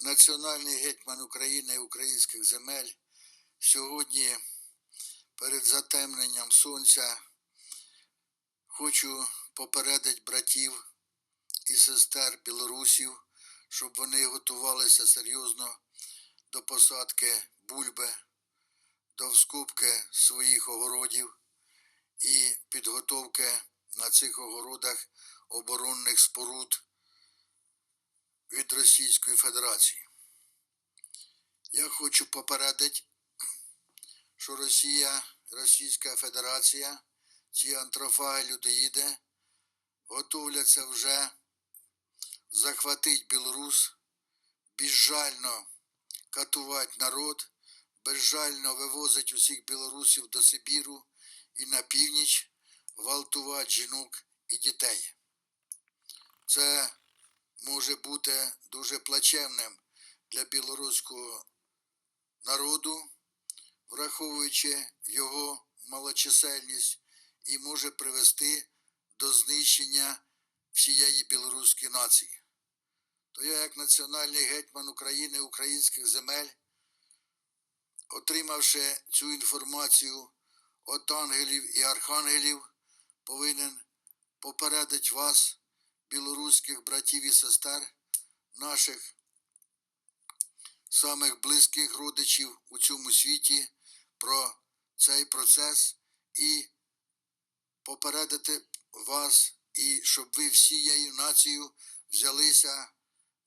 національний гетьман України і українських земель сьогодні перед затемненням сонця хочу попередити братів і сестер білорусів, щоб вони готувалися серйозно до посадки бульби, до вскупки своїх огородів і підготовки на цих огородах оборонних споруд від Російської Федерації. Я хочу попередити, що Росія, Російська Федерація, ці антрофаги людоїди готовляться вже захватити Білорус, безжально катувати народ, безжально вивозить усіх білорусів до Сибіру і на північ, гвалтувати жінок і дітей. Це може бути дуже плачевним для білоруського народу, враховуючи його малочисельність, і може привести до знищення всієї білоруської нації. То я, як національний гетьман України українських земель, отримавши цю інформацію від ангелів і архангелів, повинен попередити вас, білоруських братів і сестер, наших самих близьких родичів у цьому світі про цей процес і попередити вас, і щоб ви всією нацією взялися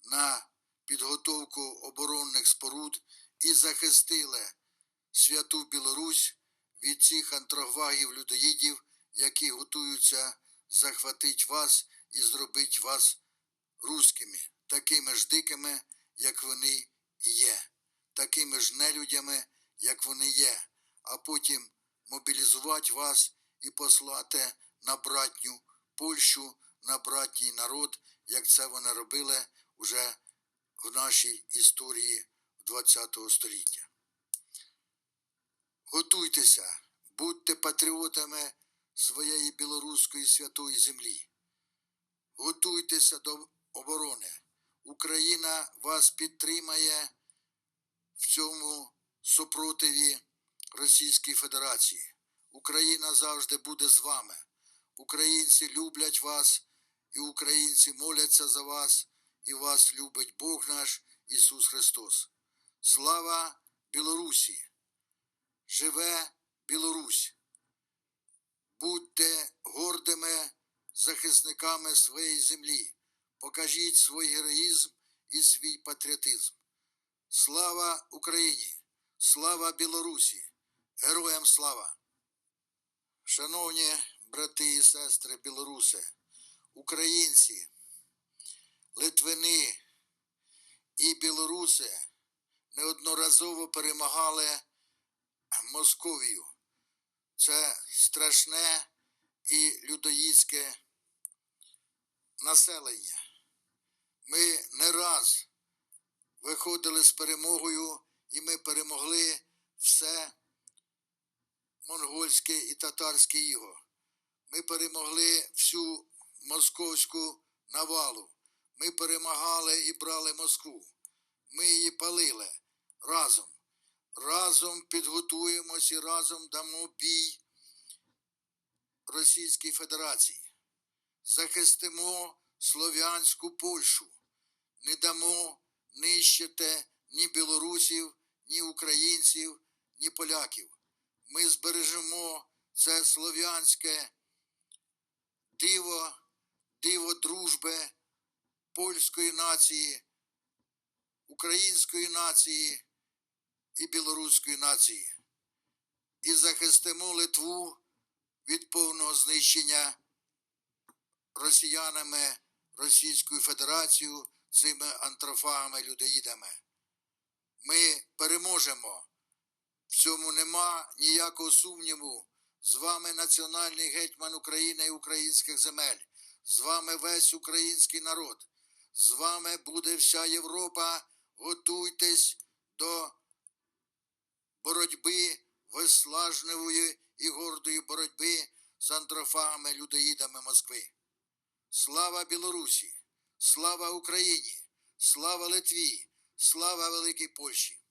на підготовку оборонних споруд і захистили святу Білорусь від цих антрогвагів людоїдів, які готуються захватити вас і зробити вас руськими, такими ж дикими, як вони є, такими ж нелюдями, як вони є, а потім мобілізувати вас і послати на братню Польщу, на братній народ, як це вони робили вже в нашій історії ХХ століття. Готуйтеся, будьте патріотами своєї білоруської святої землі. Готуйтеся до оборони. Україна вас підтримає в цьому супротиві Російської Федерації. Україна завжди буде з вами. Українці люблять вас, і українці моляться за вас, і вас любить Бог наш Ісус Христос. Слава Білорусі! Живе Білорусь! Будьте захисниками своєї землі. Покажіть свій героїзм і свій патріотизм. Слава Україні! Слава Білорусі! Героям слава! Шановні брати і сестри білоруси, українці, литвини і білоруси неодноразово перемагали Московію. Це страшне і людоїдське населення. Ми не раз виходили з перемогою, і ми перемогли все монгольське і татарське іго. Ми перемогли всю московську навалу. Ми перемагали і брали Москву. Ми її палили разом. Разом підготуємось і разом дамо бій Російській Федерації. Захистимо слов'янську Польщу. Не дамо нищити ні білорусів, ні українців, ні поляків. Ми збережемо це слов'янське диво, диво дружби польської нації, української нації і білоруської нації. І захистимо Литву від повного знищення росіянами Російською Федерацією цими антрофагами людоїдами. Ми переможемо. В цьому нема ніякого сумніву. З вами національний гетьман України і українських земель. З вами весь український народ. З вами буде вся Європа. Готуйтесь до боротьби, вислажливої і гордої боротьби з антрофагами людоїдами Москви. Слава Білорусі! Слава Україні! Слава Литві! Слава Великій Польщі!